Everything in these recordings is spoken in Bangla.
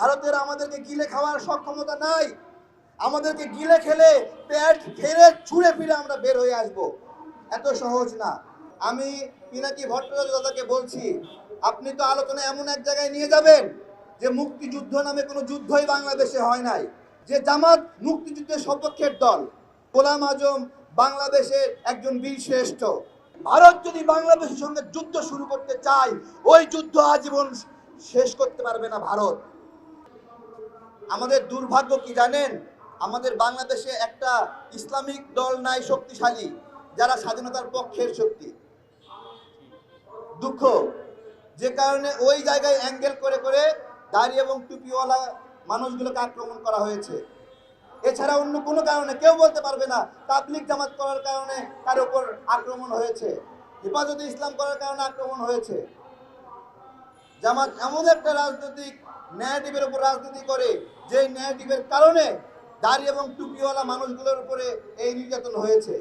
ভারতের আমাদেরকে গিলে খাওয়ার সক্ষমতা নাই। আমাদেরকে গিলে খেলে পেট ফেরে ছুঁড়ে ফিরে আমরা বের হয়ে আসব। এত সহজ না। আমি পিনাকি ভট্টাচার্য দাদাকে বলছি, আপনি তো আলোচনা এমন এক জায়গায় নিয়ে যাবেন যে মুক্তিযুদ্ধ নামে কোনো যুদ্ধই বাংলাদেশে হয় নাই, যে জামাত মুক্তিযুদ্ধের সপক্ষের দল। গোলাম আজম বাংলাদেশের একজন বীর শ্রেষ্ঠ। ভারত যদি বাংলাদেশের সঙ্গে যুদ্ধ শুরু করতে চায়, ওই যুদ্ধ আজীবন শেষ করতে পারবে না ভারত। আমাদের দুর্ভাগ্য কি জানেন? আমাদের বাংলাদেশে একটা ইসলামিক দল নাই শক্তিশালী, যারা স্বাধীনতার পক্ষের শক্তি। দুঃখ, যে কারণে ওই জায়গায় অ্যাঙ্গেল করে করে দাড়ি এবং টুপিওয়ালা মানুষগুলোকে আক্রমণ করা হয়েছে। এছাড়া অন্য কোনো কারণে, কেউ বলতে পারবে না তাবলিক জামাত করার কারণে তার উপর আক্রমণ হয়েছে। হেফাজতে ইসলাম করার কারণে আক্রমণ হয়েছে। জামাত এমন একটা রাজনৈতিক ন্যারেটিভের উপর রাজনীতি করে যে ন্যারেটিভের কারণে দাড়ি এবং টুপিওয়ালা মানুষগুলোর উপরে এই নির্যাতন হয়েছে।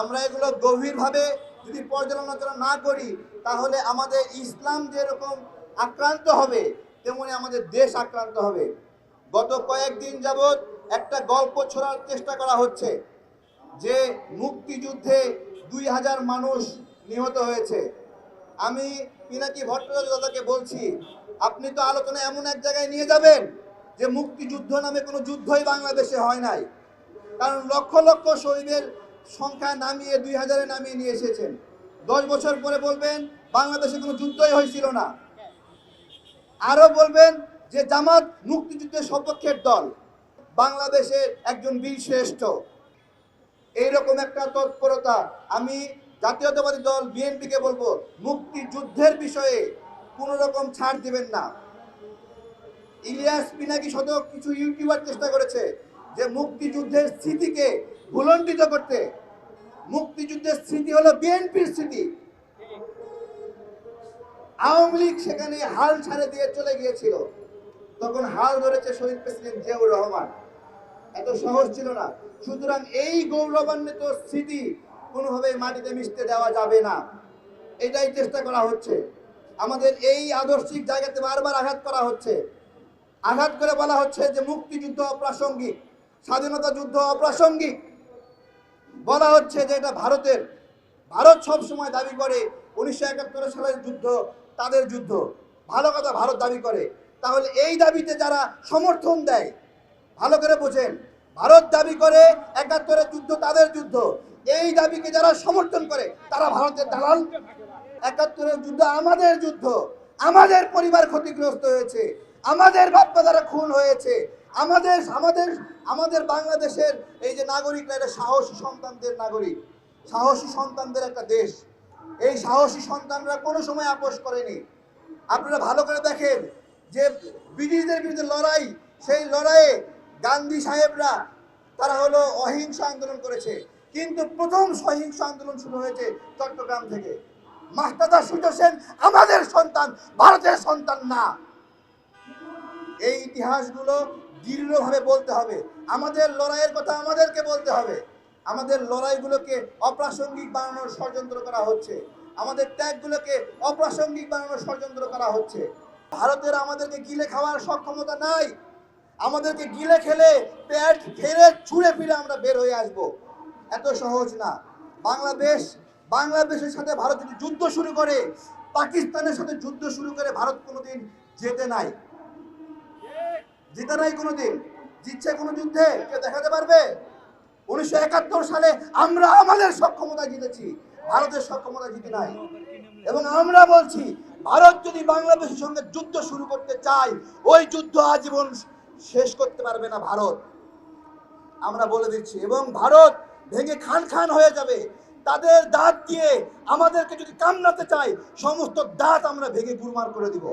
আমরা এগুলো গভীরভাবে যদি পর্যালোচনা না করি, তাহলে আমাদের ইসলাম যেরকম আক্রান্ত হবে, তেমনি আমাদের দেশ আক্রান্ত হবে। গত কয়েকদিন যাবৎ একটা গল্প ছড়ার চেষ্টা করা হচ্ছে, যে মুক্তিযুদ্ধে দুই হাজার মানুষ নিহত হয়েছে। আমি পিনাকি ভট্টাচার্য দাদাকে বলছি, আপনি তো আলোচনা এমন এক জায়গায় নিয়ে যাবেন যে মুক্তিযুদ্ধ নামে কোনো যুদ্ধই বাংলাদেশে হয় নাই। কারণ লক্ষ লক্ষ শহীদের সংখ্যা নামিয়ে দুই হাজারে নামিয়ে নিয়ে এসেছেন। দশ বছর পরে বলবেন, বাংলাদেশে কোনো যুদ্ধই হয়েছিল না। আরও বলবেন যে জামাত মুক্তিযুদ্ধের সপক্ষের দল, বাংলাদেশের একজন বীর শ্রেষ্ঠ। এইরকম একটা তৎপরতা আমি জাতীয়তাবাদী দল বিএনপিকে বলব, মুক্তিযুদ্ধের বিষয়ে কোনো রকম ছাড় দিবেন না। ইলিয়াস পিনাকি শত কিছু ইউটিউবার চেষ্টা করেছে যে মুক্তিযুদ্ধের স্মৃতিকে ভুলণ্ডিত করতে। মুক্তিযুদ্ধের স্মৃতি হলো বিএনপির স্মৃতি। আওয়ামী লীগ সেখানে হাল ছাড়ে দিয়ে চলে গিয়েছিল। তখন হাল ধরেছে শহীদ প্রেসিডেন্ট জিয়াউর রহমান। এত সহজ ছিল না। সুতরাং এই গৌরবান্বিত স্মৃতি কোনোভাবে মাটিতে মিশতে দেওয়া যাবে না। এটাই চেষ্টা করা হচ্ছে। আমাদের এই আদর্শিক জায়গাতে বারবার আঘাত করা হচ্ছে। আঘাত করে বলা হচ্ছে যে মুক্তিযুদ্ধ অপ্রাসঙ্গিক, স্বাধীনতা যুদ্ধ অপ্রাসঙ্গিক। বলা হচ্ছে যে এটা ভারতের, ভারত সব সময় দাবি করে উনিশশো একাত্তর সালের যুদ্ধ, তাদের যুদ্ধ। ভালো কথা, ভারত দাবি করে। তাহলে এই দাবিতে যারা সমর্থন দেয়, ভালো করে বোঝেন। ভারত দাবি করে একাত্তরের যুদ্ধ, তাদের যুদ্ধ। এই দাবিকে যারা সমর্থন করে, তারা ভারতের দালাল। একাত্তরের যুদ্ধ আমাদের যুদ্ধ। আমাদের পরিবার ক্ষতিগ্রস্ত হয়েছে। আমাদের বাপ্পাদারা খুন হয়েছে। আমাদের আমাদের আমাদের বাংলাদেশের এই যে নাগরিকরা এটা সাহসী সন্তানদের নাগরিক। সাহসী সন্তানদের একটা দেশ। এই সাহসী সন্তানরা কোনো সময় আপোষ করেনি। আপনারা ভালো করে দেখেন যে ব্রিটিশদের বিরুদ্ধে লড়াই, সেই লড়াইয়ে গান্ধী সাহেবরা, তারা হলো অহিংস আন্দোলন করেছে। কিন্তু প্রথম সহিংস আন্দোলন শুরু হয়েছে চট্টগ্রাম থেকে। মাস্টাদা সূর্য সেন আমাদের সন্তান, ভারতের সন্তান না। এই ইতিহাসগুলো দৃঢ়ভাবে বলতে হবে। আমাদের লড়াইয়ের কথা আমাদেরকে বলতে হবে। আমাদের লড়াইগুলোকে অপ্রাসঙ্গিক বানানোর ষড়যন্ত্র করা হচ্ছে। আমাদের ত্যাগগুলোকে অপ্রাসঙ্গিক বানানোর ষড়যন্ত্র করা হচ্ছে। ভারতের আমাদেরকে গিলে খাওয়ার সক্ষমতা নাই। আমাদেরকে গিলে খেলে পেট ফেরে ছুঁড়ে ফিরে আমরা বের হয়ে আসব। এত সহজ না। বাংলাদেশ, বাংলাদেশের সাথে ভারত যদি যুদ্ধ শুরু করে, পাকিস্তানের সাথে যুদ্ধ শুরু করে ভারত কোনোদিন যেতে নাই। জিতে নাই কোনোদিন। জিতছে কোনো যুদ্ধে কেউ দেখাতে পারবে? উনিশশো একাত্তর সালে আমরা আমাদের সক্ষমতা জিতেছি। ভারতের সক্ষমতা জিতে নাই। এবং আমরা বলছি, ভারত যদি বাংলাদেশের সঙ্গে যুদ্ধ শুরু করতে চায়, ওই যুদ্ধ আজীবন শেষ করতে পারবে না ভারত। আমরা বলে দিচ্ছি, এবং ভারত ভেঙে খান খান হয়ে যাবে। তাদের দাঁত দিয়ে আমাদেরকে যদি কামড়াতে চায়, সমস্ত দাঁত আমরা ভেঙে গুরমার করে দিব।